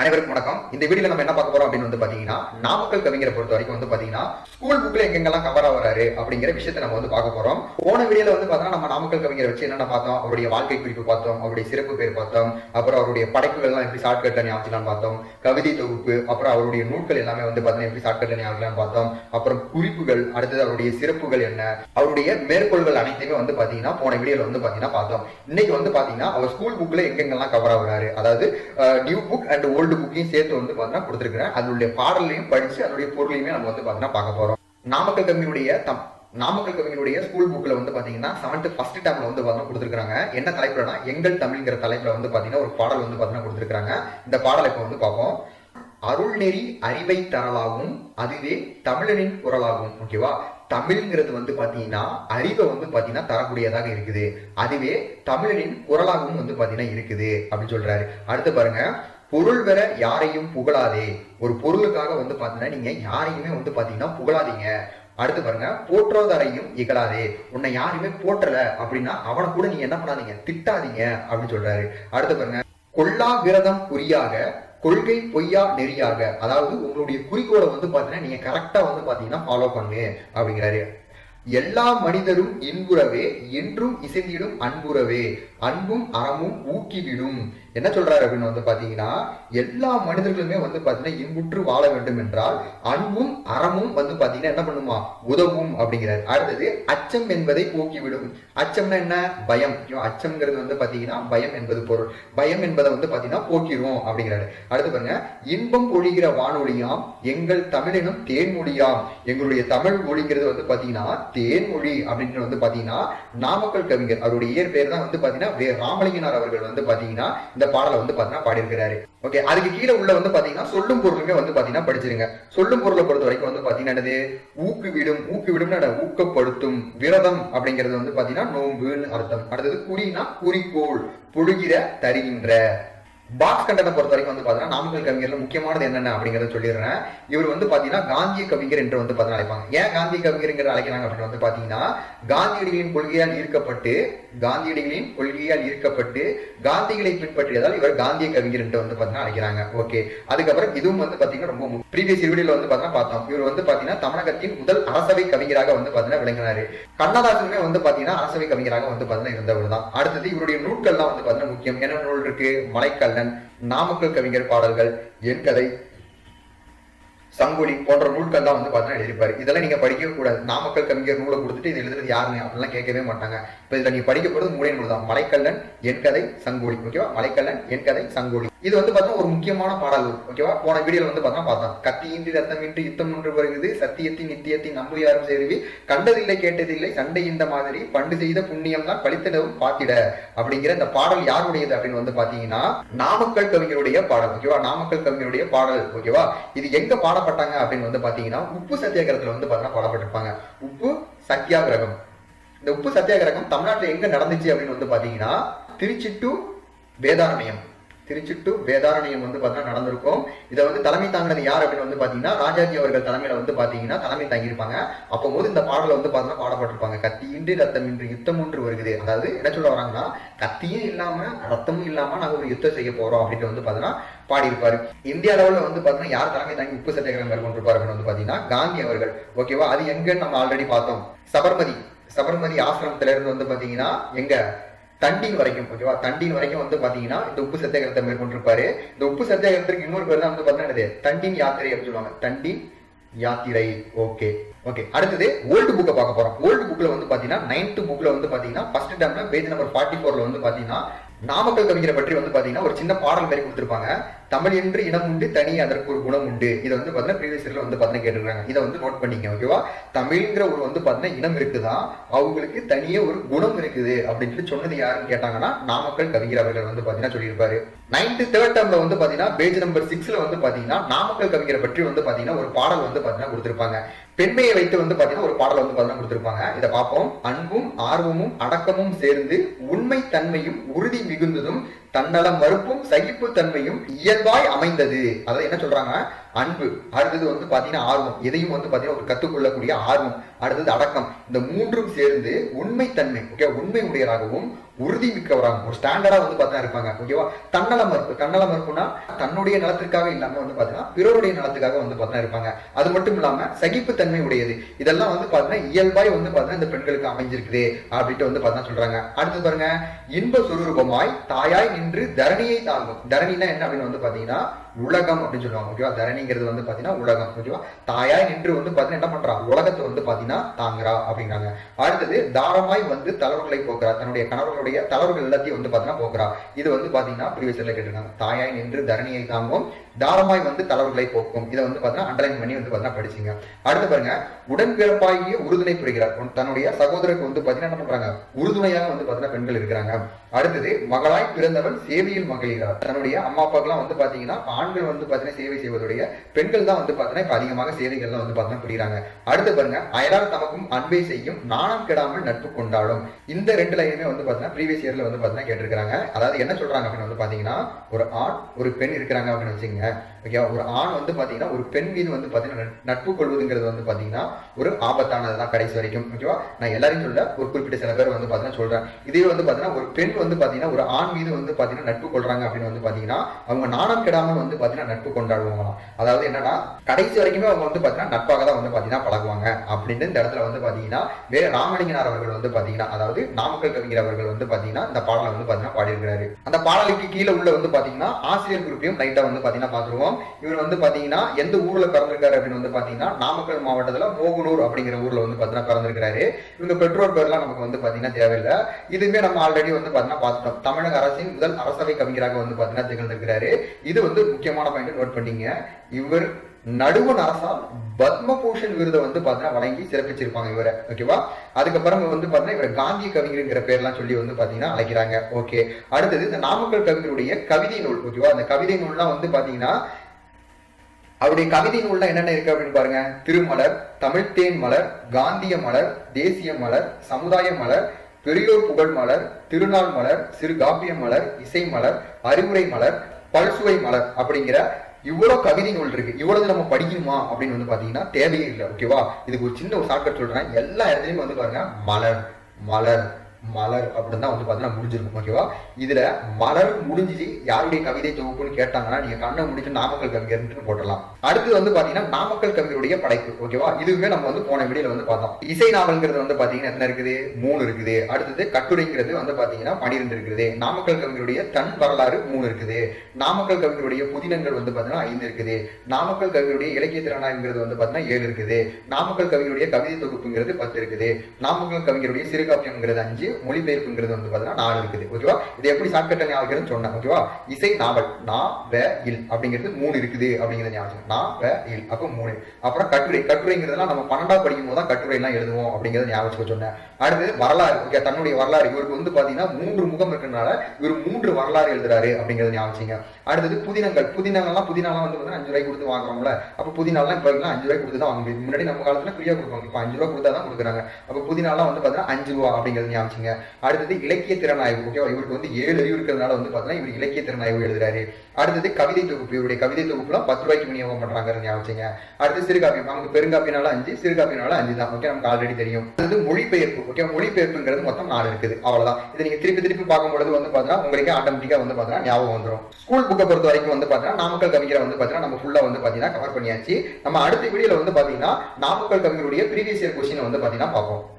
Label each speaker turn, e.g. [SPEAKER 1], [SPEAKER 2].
[SPEAKER 1] அனைவருக்கும் வணக்கம். இந்த வீடியோல நம்ம என்ன பார்க்க போறோம் அப்படின்னு வந்து பாத்தீங்கன்னா நாமக்கல் கவிஞரை பொறுத்த வரைக்கும் வந்து பாத்தீங்கன்னா ஸ்கூல் புக்ல எங்கெங்கெல்லாம் கவர் ஆகிறாரு அப்படிங்கிற விஷயத்தை நம்ம வந்து பார்க்க போறோம். போன வீடியோல வந்து பாத்தீங்கன்னா நம்ம நாமக்கல் கவிஞரை வச்சு என்னென்ன பார்த்தோம்? அவருடைய வாழ்க்கை குறிப்பு பார்த்தோம் அவருடைய சிறப்பு பேர் பார்த்தோம் அப்புறம் அவருடைய படைப்புகள் எல்லாம் எப்படி ஷார்ட்கட்ல ஞாபகம் பார்த்தோம் கவிதை தொகுப்பு அப்புறம் அவருடைய நூல்கள் எல்லாமே வந்து பாத்தீங்கன்னா எப்படி ஷார்ட்கட்ல ஞாபகம் பார்த்தோம் அப்புறம் குறிப்புகள் அடுத்தது அவருடைய சிறப்புகள் என்ன அவருடைய மேற்கோள்கள் அனைத்தையுமே வந்து பாத்தீங்கன்னா போன வீடியோல வந்து பாத்தீங்கன்னா பார்த்தோம். இன்னைக்கு வந்து பாத்தீங்கன்னா அவர் ஸ்கூல் புக்ல எங்கெங்கெல்லாம் கவர் ஆகுறாரு? அதாவது நியூ புக் அண்ட் ஓல்ட் புக்கையும் சேர்த்து வந்து பார்த்தீங்கன்னா கொடுத்துருக்குறேன். அதனுடைய பாடலையும் படித்து அதனுடைய பொருளையுமே நம்ம வந்து பார்த்தீங்கன்னா பார்க்க போகிறோம் நாமக்கல் கவிஞருடைய தம் நாமக்கல் கவிஞருடைய ஸ்கூல் புக்கில் வந்து பார்த்தீங்கன்னா செவன்த் ஃபர்ஸ்ட் டேம்ல வந்து பார்த்தீங்கன்னா கொடுத்துருக்காங்க என்ன தலைப்புலனா எங்கள் தமிழ்ங்கிற தலைப்புல வந்து பார்த்தீங்கன்னா ஒரு பாடல் வந்து பார்த்தீங்கன்னா கொடுத்துருக்காங்க இந்த பாடலை இப்போ வந்து பார்ப்போம். அருள்நெறி அறிவை தரலாகும் அதுவே தமிழனின் குரலாகும். ஓகேவா தமிழ்ங்கிறது வந்து பார்த்தீங்கன்னா அறிவை வந்து பார்த்தீங்கன்னா தரக்கூடியதாக இருக்குது. அதுவே தமிழனின் குரலாகவும் வந்து பார்த்தீங்கன்னா இருக்குது அப்படின்னு சொல்றாரு. அடுத்து பாருங்க. பொருள் வர யாரையும் புகழாதே. ஒரு பொருளுக்காக வந்து பாத்தீங்கன்னா நீங்க யாரையுமே வந்து பாத்தீங்கன்னா புகழாதீங்க. அடுத்து பாருங்க போற்றோதரையும் இகழாதே. உன்னை யாருமே போற்றல அப்படின்னா அவனை கூட நீங்க என்ன பண்ணாதீங்க திட்டாதீங்க அப்படின்னு சொல்றாரு. அடுத்து பாருங்க கொல்லா விரதம் குறியாக கொள்கை பொய்யா நெறியாக அதாவது உங்களுடைய குறிக்கோளை வந்து பாத்தீங்கன்னா நீங்க கரெக்டா வந்து பாத்தீங்கன்னா ஃபாலோ பண்ணு அப்படிங்கிறாரு. எல்லா மனிதரும் இன்புறவே என்றும் இசைந்திடும் அன்புறவே அன்பும் அறமும் ஊக்கிவிடும். என்ன சொல்றாரு அப்படின்னு வந்து பாத்தீங்கன்னா எல்லா மனிதர்களுமே வந்து பாத்தீங்கன்னா இன்புற்று வாழ வேண்டும் என்றால் அன்பும் அறமும் வந்து பாத்தீங்கன்னா என்ன பண்ணுமா? உதவும் அப்படிங்கிறாரு. அடுத்தது அச்சம் என்பதை போக்கிவிடும். அச்சம்னா என்ன? பயம். அச்சம்ங்கிறது வந்து பாத்தீங்கன்னா பயம் என்பது பொருள். பயம் என்பதை வந்து பாத்தீங்கன்னா போக்கிரும் அப்படிங்கிறாரு. அடுத்து பாருங்க இன்பம் பொழிகிற வானொலியாம் எங்கள் தமிழினும் தேன்மொழியாம் எங்களுடைய தமிழ் மொழிங்கிறது வந்து பாத்தீங்கன்னா தேன்மொழி அப்படின்னு வந்து பாத்தீங்கன்னா நாமக்கல் கவிஞர் அவருடைய இயற்பெயர் தான் வந்து பாத்தீங்கன்னா ராமலிங்கனார் அவர்கள் வந்து பாத்தீங்கன்னா இந்த பாடலை வந்து பாத்தீங்கன்னா பாடியிருக்கிறாரு. ஓகே அதுக்கு கீழே உள்ள வந்து பாத்தீங்கன்னா சொல்லும் பொருளுமே வந்து பாத்தீங்கன்னா படிச்சிருங்க. சொல்லும் பொருளை பொறுத்த வரைக்கும் வந்து பாத்தீங்கன்னா என்னது? ஊக்குவிடும். ஊக்குவிடும் ஊக்கப்படுத்தும். விரதம் அப்படிங்கிறது வந்து பாத்தீங்கன்னா நோன்புன்னு அர்த்தம். அடுத்தது குறினா குறிக்கோள். பொழுகிற தருகின்ற. பாக்ஸ் கண்டனை பொறுத்த வரைக்கும் வந்து பாத்தீங்கன்னா நாமக்கல் கவிஞர்ல முக்கியமானது என்னென்ன அப்படிங்கறத சொல்லிடுறேன். இவர் வந்து பாத்தீங்கன்னா காந்திய கவிஞர் என்று வந்து பாத்தீங்கன்னா அழைப்பாங்க. ஏன் காந்திய கவிஞர் அழைக்கிறாங்க அப்படின்னு வந்து பாத்தீங்கன்னா காந்தியடிகளின் கொள்கையால் ஈர்க்கப்பட்டு காந்தியடிகளின் கொள்கையால் ஈர்க்கப்பட்டு காந்திகளை பின்பற்றியதால் இவர் காந்திய கவிஞர் என்று வந்து பாத்தீங்கன்னா அழைக்கிறாங்க. ஓகே அதுக்கப்புறம் இதுவும் வந்து பாத்தீங்கன்னா ரொம்ப ப்ரீவியஸ் இருவடியில் வந்து பாத்தீங்கன்னா பார்த்தோம். இவர் வந்து பாத்தீங்கன்னா தமிழகத்தின் முதல் அரசவை கவிஞராக வந்து பாத்தீங்கன்னா விளங்கினாரு. கண்ணதாசனுமே வந்து பாத்தீங்கன்னா அரசவை கவிஞராக வந்து பாத்தீங்கன்னா இருந்தவர் தான். அடுத்தது இவருடைய நூல்கள்லாம் வந்து பாத்தீங்கன்னா முக்கியம். என்ன நூல் இருக்கு? மலைக்கல்லன் நாமக்கல் கவிஞர் பாடல்கள் என் கதை சங்கொலி போன்ற நூல்கள் தான் வந்து பார்த்தீங்கன்னா எழுதியிருப்பாரு. இதெல்லாம் நீங்க படிக்கக்கூடாது நாமக்கல் கவிஞர் நூலை கொடுத்துட்டு இது எழுதுறது யாருங்க அப்படிலாம் கேட்கவே மாட்டாங்க. இப்போ இதுல நீங்க படிக்க போகிறது மூணே நூல் தான். மலைக்கல்லன் என் கதை சங்கோலி ஓகேவா? மலைக்கல்லன் என் கதை சங்கோலி இது வந்து பார்த்தீங்கன்னா ஒரு முக்கியமான பாடல் ஓகேவா போன வீடியோல வந்து பார்த்தா பார்த்தோம். கத்தியின்றி ரத்தமின்றி யுத்தம் ஒன்று வருகிறது சத்தியத்தின் நித்தியத்தின் நம்புயாரும் சேருவி கண்டதில்லை கேட்டதில்லை சண்டை இந்த மாதிரி பண்டு செய்த புண்ணியம் தான் பழித்திடவும் பார்த்திட அப்படிங்கிற இந்த பாடல் யாருடையது அப்படின்னு வந்து பாத்தீங்கன்னா நாமக்கல் கவிஞருடைய பாடல் ஓகேவா நாமக்கல் கவிஞருடைய பாடல் ஓகேவா இது எங்க பாடப்பட்டாங்க அப்படின்னு வந்து பாத்தீங்கன்னா உப்பு சத்தியாகிரகத்துல வந்து பாத்தீங்கன்னா பாடப்பட்டிருப்பாங்க. உப்பு சத்தியாகிரகம். இந்த உப்பு சத்தியாகிரகம் தமிழ்நாட்டுல எங்க நடந்துச்சு அப்படின்னு வந்து பாத்தீங்கன்னா திருச்சி டு வேதாரண்யம். திருச்சி டு வேதாரண்யம் வந்து பார்த்தீங்கன்னா நடந்திருக்கும். இதை வந்து தலைமை தாங்கினது யார் அப்படின்னு வந்து பார்த்தீங்கன்னா ராஜாஜி அவர்கள் தலைமையில வந்து பார்த்தீங்கன்னா தலைமை தாங்கியிருப்பாங்க. அப்போ போது இந்த பாடலை வந்து பார்த்தீங்கன்னா பாடப்பட்டிருப்பாங்க. கத்தியின்றி ரத்தமின்றி யுத்தம் ஒன்று வருகிறது அதாவது என்ன சொல்ல வராங்கன்னா கத்தியும் இல்லாம ரத்தமும் இல்லாம நாங்க ஒரு யுத்தம் செய்ய போறோம் அப்படின்ட்டு வந்து பார்த்தீங்கன்னா பாடியிருப்பாரு. இந்திய அளவில் வந்து பார்த்தீங்கன்னா யார் தலைமை தாங்கி உப்பு சத்தியாகிரகம் மேற்கொண்டிருப்பார் அப்படின்னு வந்து பார்த்தீங்கன்னா காந்தி அவர்கள். ஓகேவா? அது எங்கன்னு நம்ம ஆல்ரெடி பார்த்தோம். சபர்மதி. சபர்மதி ஆசிரமத்துல இருந்து வந்து பார்த்தீங்கன்னா எங்க? தண்டின் வரைக்கும் ஓகேவா தண்டின் வரைக்கும் வந்து பாத்தீங்கன்னா இந்த உப்பு சத்தியாகிரகத்தை மேற்கொண்டிருப்பாரு. இந்த உப்பு சத்தியாகிரகத்திற்கு இன்னொரு பேர் தான் வந்து பாத்தீங்கன்னா என்னது? தண்டின் யாத்திரை அப்படின்னு சொல்லுவாங்க. தண்டின் யாத்திரை. ஓகே ஓகே அடுத்தது ஓல்டு புக்கை பார்க்க போறோம். ஓல்டு புக்ல வந்து பாத்தீங்கன்னா நைன்த் புக்ல வந்து பாத்தீங்கன்னா ஃபர்ஸ்ட் டைம்ல பேஜ் நம்பர் ஃபார்ட்டி ஃபோர்ல வந்து பாத்தீங்கன்னா நாமக்கல் கவிஞரை பற்றி வந்து பாத்தீங்கன்னா ஒரு சின்ன பாடல் மாதிரி கொடுத்துருப்பாங்க. தமிழ் என்று இனம் உண்டு தனி அதற்கு ஒரு குணம் உண்டு இதை வந்து பார்த்தீங்கன்னா ப்ரீவியஸ் இயர்ல வந்து பாத்தீங்கன்னா கேட்டுருக்காங்க இதை வந்து நோட் பண்ணிக்க ஓகேவா தமிழ்ங்கிற ஒரு வந்து பாத்தீங்கன்னா இனம் இருக்குதான் அவங்களுக்கு தனியே ஒரு குணம் இருக்குது அப்படின்னு சொல்லி சொன்னது யாருன்னு கேட்டாங்கன்னா நாமக்கல் கவிஞர் அவர்கள் வந்து பாத்தீங்கன்னா சொல்லியிருப்பாரு நைன்த் தேர்ட் டேர்ம்ல வந்து பாத்தீங்கன்னா பேஜ் நம்பர் சிக்ஸ்ல வந்து பாத்தீங்கன்னா நாமக்கல் கவிஞரை பற்றி வந்து பாத்தீங்கன்னா ஒரு பாடல் வந்து பாத்தீங்கன்னா கொடுத்துருப்பாங்க பெண்மையை வைத்து வந்து பாத்தீங்கன்னா ஒரு பாடல் வந்து பாத்தீங்கன்னா கொடுத்துருப்பாங்க இதை பார்ப்போம் அன்பும் ஆர்வமும் அடக்கமும் சேர்ந்து உண்மை தன்மையும் உறுதி மிகுந்ததும் தன்னலம் மறுப்பும் சகிப்பு தன்மையும் இயல்பாய் அமைந்தது. அதாவது என்ன சொல்றாங்க அன்பு. அடுத்தது வந்து பார்த்தீங்கன்னா ஆர்வம். எதையும் வந்து பார்த்தீங்கன்னா ஒரு கற்றுக்கொள்ளக்கூடிய ஆர்வம். அடுத்தது அடக்கம். இந்த மூன்றும் சேர்ந்து உண்மைத்தன்மை ஓகே உண்மை உடையராகவும் உறுதி மிக்கவராகவும் ஒரு ஸ்டாண்டர்டாக வந்து பார்த்தீங்கன்னா இருப்பாங்க. ஓகேவா தன்னல மறுப்பு. தன்னல மறுப்புனா தன்னுடைய நலத்திற்காக இல்லாமல் வந்து பார்த்தீங்கன்னா பிறருடைய நலத்துக்காக வந்து பார்த்தீங்கன்னா இருப்பாங்க. அது மட்டும் இல்லாம சகிப்புத்தன்மை உடையது. இதெல்லாம் வந்து பார்த்தீங்கன்னா இயல்பாய் வந்து பார்த்தீங்கன்னா இந்த பெண்களுக்கு அமைஞ்சிருக்குது அப்படின்ட்டு வந்து பார்த்தீங்கன்னா சொல்றாங்க. அடுத்து பாருங்க இன்ப சுரூபமாய் தாயாய் நின்று தரணியை தாங்கும். தரணினா என்ன அப்படின்னு வந்து பார்த்தீங்கன்னா உலகம் அப்படின்னு சொல்லுவாங்க ஓகேவா தரணிங்கிறது வந்து பாத்தீங்கன்னா உலகம் ஓகேவா தாயாய் நின்று வந்து பாத்தீங்கன்னா என்ன பண்றா? உலகத்தை வந்து பாத்தீங்கன்னா தாங்குறா அப்படிங்கிறாங்க. அடுத்தது தாரமாய் வந்து தளர்வுகளை போக்குறா. தன்னுடைய கணவர்களுடைய தளர்வுகள் எல்லாத்தையும் வந்து பாத்தீங்கன்னா போக்குறா. இது வந்து பாத்தீங்கன்னா ப்ரீவியஸ்ல கேட்டிருக்காங்க. தாயாய் நின்று தரணியை தாங்கும் தாரமாய் வந்து தளர்வுகளை போக்கும். இதை வந்து பார்த்தீங்கன்னா அண்டர்லைன் பண்ணி வந்து பாத்தீங்கன்னா படிச்சீங்க. அடுத்து பாருங்க உடன்பிறப்பாகிய உறுதுணை புரிகிறார். தன்னுடைய சகோதரருக்கு வந்து பாத்தீங்கன்னா என்ன பண்றாங்க? உறுதுணையாக வந்து பாத்தீங்கன்னா பெண்கள் இருக்கிறாங்க. அடுத்தது மகளாய் பிறந்தவள் சேவையில் மகளிரார். தன்னுடைய அம்மா அப்பாக்கெல்லாம் வந்து பாத்தீங்கன்னா ஆண்கள் வந்து பாத்தீங்கன்னா சேவை செய்வதுடைய பெண்கள் தான் வந்து பாத்தீங்கன்னா இப்ப அதிகமாக சேவைகள்லாம் வந்து பாத்தீங்கன்னா புரியுறாங்க அடுத்து பாருங்க அயலார் தமக்கும் அன்பை செய்யும் நாணம் கெடாமல் நட்பு கொண்டாடும். இந்த ரெண்டு லைனுமே வந்து பாத்தீங்கன்னா ப்ரீவியஸ் இயர்ல வந்து பாத்தீங்கன்னா கேட்டிருக்காங்க அதாவது என்ன சொல்றாங்க அப்படின்னு வந்து பாத்தீங்கன்னா ஒரு ஆண் ஒரு பெண் இருக்கிறாங்க அப்படின்னு வச்சுங்க ஓகே ஒரு ஆண் வந்து பாத்தீங்கன்னா ஒரு பெண் மீது வந்து பாத்தீங்கன்னா நட்பு கொள்வதுங்கிறது வந்து பாத்தீங்கன்னா ஒரு ஆபத்தானதுதான் கடைசி வரைக்கும். ஓகேவா? நான் எல்லாரையும் சொல்ல ஒரு குறிப்பிட்ட சில பேர் வந்து பாத்தீங்கன்னா சொல்றேன். இதே வந்து பாத்தீங்கன்னா ஒரு பெண் பெண் வந்து பார்த்தீங்கன்னா ஒரு ஆண் மீது வந்து பார்த்தீங்கன்னா நட்பு கொள்றாங்க அப்படின்னு வந்து பார்த்தீங்கன்னா அவங்க நாணம் கெடாமல் வந்து பார்த்தீங்கன்னா நட்பு கொண்டாடுவாங்களாம் அதாவது என்னன்னா கடைசி வரைக்குமே அவங்க வந்து பார்த்தீங்கன்னா நட்பாக தான் வந்து பார்த்தீங்கன்னா பழகுவாங்க அப்படின்னு இந்த இடத்துல வந்து பார்த்தீங்கன்னா வேற ராமலிங்கனார் அவர்கள் வந்து பார்த்தீங்கன்னா அதாவது நாமக்கல் கவிஞர் அவர்கள் வந்து பார்த்தீங்கன்னா இந்த பாடலை வந்து பார்த்தீங்கன்னா பாடியிருக்கிறாரு அந்த பாடலுக்கு கீழே உள்ள வந்து பார்த்தீங்கன்னா ஆசிரியர் குறிப்பையும் லைட்டாக வந்து பார்த்தீங்கன்னா பார்த்துருவோம் இவர் வந்து பார்த்தீங்கன்னா எந்த ஊரில் பிறந்திருக்காரு அப்படின்னு வந்து பார்த்தீங்கன்னா நாமக்கல் மாவட்டத்தில் மோகனூர் அப்படிங்கிற ஊரில் வந்து பார்த்தீங்கன்னா பிறந்திருக்கிறாரு இவங்க பெற்றோர் பேர்லாம் நமக்கு வந்து பார்த்தீங்கன்னா தேவையில்லை இதுவுமே நம்ம ஆல்ரெடி வந்து பார்த்தீங்கன்னா பாத்தீங்கன்னா பார்த்துட்டோம் தமிழக அரசின் முதல் அரசவை கவிஞராக வந்து பார்த்தீங்கன்னா திகழ்ந்திருக்கிறாரு. இது வந்து முக்கியமான பாயிண்ட் நோட் பண்ணீங்க. இவர் நடுவன் அரசால் பத்மபூஷன் விருதை வந்து பார்த்தீங்கன்னா வழங்கி சிறப்பிச்சிருப்பாங்க இவரை. ஓகேவா அதுக்கப்புறம் வந்து பார்த்தீங்கன்னா இவர் காந்தி கவிஞருங்கிற பேர்லாம் சொல்லி வந்து பார்த்தீங்கன்னா அழைக்கிறாங்க. ஓகே அடுத்தது இந்த நாமக்கல் கவிஞருடைய கவிதை நூல். ஓகேவா அந்த கவிதை நூல்லாம் வந்து பார்த்தீங்கன்னா அவருடைய கவிதை நூல்லாம் என்னென்ன இருக்கு அப்படின்னு பாருங்க. திருமலர் தமிழ்த்தேன் மலர் காந்திய மலர் தேசிய மலர் சமுதாய மலர் பெரியோர் புகழ் மலர் திருநாள் மலர் சிறு காப்பிய மலர் இசை மலர் அறிவுரை மலர் பல்சுவை மலர் அப்படிங்கிற இவ்வளவு கவிதை நூல் இருக்கு. இவ்வளவு நம்ம படிக்கணுமா அப்படின்னு வந்து பாத்தீங்கன்னா தேவையே இல்லை ஓகேவா இதுக்கு ஒரு சின்ன ஒரு ஷார்ட்கட் சொல்றேன். எல்லா இடத்துலயுமே வந்து பாருங்க மலர் மலர். மலர் அப்படின்னு தான் வந்து பார்த்தீங்கன்னா முடிஞ்சிருக்கும் ஓகேவா இதுல மலர் முடிஞ்சிச்சு யாருடைய கவிதை தொகுப்புன்னு கேட்டாங்கன்னா நீங்க கண்ணை முடிச்சு நாமக்கல் கவிஞர்னு போட்டலாம் அடுத்து வந்து பாத்தீங்கன்னா நாமக்கல் கவிஞருடைய படைப்பு ஓகேவா இதுவுமே நம்ம வந்து போன வீடியோல வந்து பார்த்தோம். இசை நாவல்ங்கிறது வந்து பாத்தீங்கன்னா என்ன இருக்குது? மூணு இருக்குது. அடுத்தது கட்டுரைங்கிறது வந்து பாத்தீங்கன்னா பன்னிரெண்டு இருக்குது. நாமக்கல் கவிஞருடைய தன் வரலாறு மூணு இருக்குது. நாமக்கல் கவிஞருடைய புதினங்கள் வந்து பாத்தீங்கன்னா ஐந்து இருக்குது. நாமக்கல் கவிஞருடைய இலக்கிய திறனாய்ங்கிறது வந்து பாத்தீங்கன்னா ஏழு இருக்குது. நாமக்கல் கவிஞருடைய கவிதை தொகுப்புங்கிறது பத்து இருக்குது. நாமக்கல் கவிஞருடைய சிறுகாப்பியம்ங்கிறது அஞ்சு மொழிபெயர்ப்புங்கிறது வந்து பார்த்தீங்கன்னா நாலு இருக்குது. ஓகேவா? இது எப்படி ஷார்ட்கட் ஞாபகம் சொன்னேன். ஓகேவா? இசை நாவல் நா வ இல் அப்படிங்கிறது மூணு இருக்குது அப்படிங்கிறத ஞாபகம் நா வ இல் அப்போ மூணு. அப்புறம் கட்டுரை கட்டுரைங்கிறதுலாம் நம்ம பன்னெண்டாவது படிக்கும் போது தான் கட்டுரை எல்லாம் எழுதுவோம் அப்படிங்கிறத ஞாபகம் சொன்னேன். அடுத்தது வரலாறு. ஓகே தன்னுடைய வரலாறு. இவருக்கு வந்து பாத்தீங்கன்னா மூன்று முகம் இருக்கிறதுனால இவர் மூன்று வரலாறு எழுதுறாரு அப்படிங்கிறத ஞாபகம் அடுத்தது புதினங்கள். புதினங்கள்லாம் புதினாலாம் வந்து பாத்தீங்கன்னா அஞ்சு ரூபாய் கொடுத்து வாங்குறோம்ல. அப்போ புதினாலாம் இப்போ எல்லாம் அஞ்சு ரூபாய் கொடுத்து தான் வாங்க முடியும் முன்னாடி நம்ம காலத்துல ஃப்ரீயா கொடுப்பாங்க. இப்போ அஞ்சு ரூபாய் கொடுத்தா தான் கொடுக்குறாங்க. அப்ப புதினாலாம் வந்து பாத்தீங்கன்னா அஞ்சு ரூபா அப்படிங்கிறது ஞாபகம் அடுத்தது இலக்கிய திறனாய்வு. ஓகேவா? இவருக்கு வந்து ஏழு அறிவு இருக்கிறதுனால வந்து பாத்தீங்கன்னா இவர் இலக்கிய திறனாய்வு எழுதுறாரு. அடுத்தது கவிதை தொகுப்பு. இவருடைய கவிதை தொகுப்புலாம் பத்து ரூபாய்க்கு விநியோகம் பண்றாங்க ஞாபகம் அடுத்து சிறுகாப்பியம் நமக்கு பெருங்காப்பினால அஞ்சு சிறுகாப்பினால அஞ்சு தான். ஓகே நமக்கு ஆல்ரெடி தெரியும். அடுத்தது மொழிபெயர்ப்பு. ஓகே மொழிபெயர்ப்புங்கிறது மொத்தம் நாலு இருக்குது. அவ்வளவுதான். இதை நீங்க திருப்பி திருப்பி பார்க்கும்பொழுது வந்து பாத்தீங்கன்னா உங்களுக்கு ஆட்டோமேட்டிக்கா வந்து பார்த்தீங்கன்னா ஞாபகம் வந்துரும். ஸ்கூல் நாமக்கல் பொறுத்த வரைக்கும் வந்து பாத்தீங்கன்னா நாமக்கல் கவிஞரை வந்து பாத்தீங்கன்னா நம்ம ஃபுல்லாக வந்து பாத்தீங்கன்னா கவர் பண்ணியாச்சு. நம்ம அடுத்த வீடியோவில் வந்து பாத்தீங்கன்னா நாமக்கல் கவிஞருடைய ப்ரீவியஸ் இயர் கொஸ்டின் வந்து பாத்தீங்கன்னா பார்ப்போம்.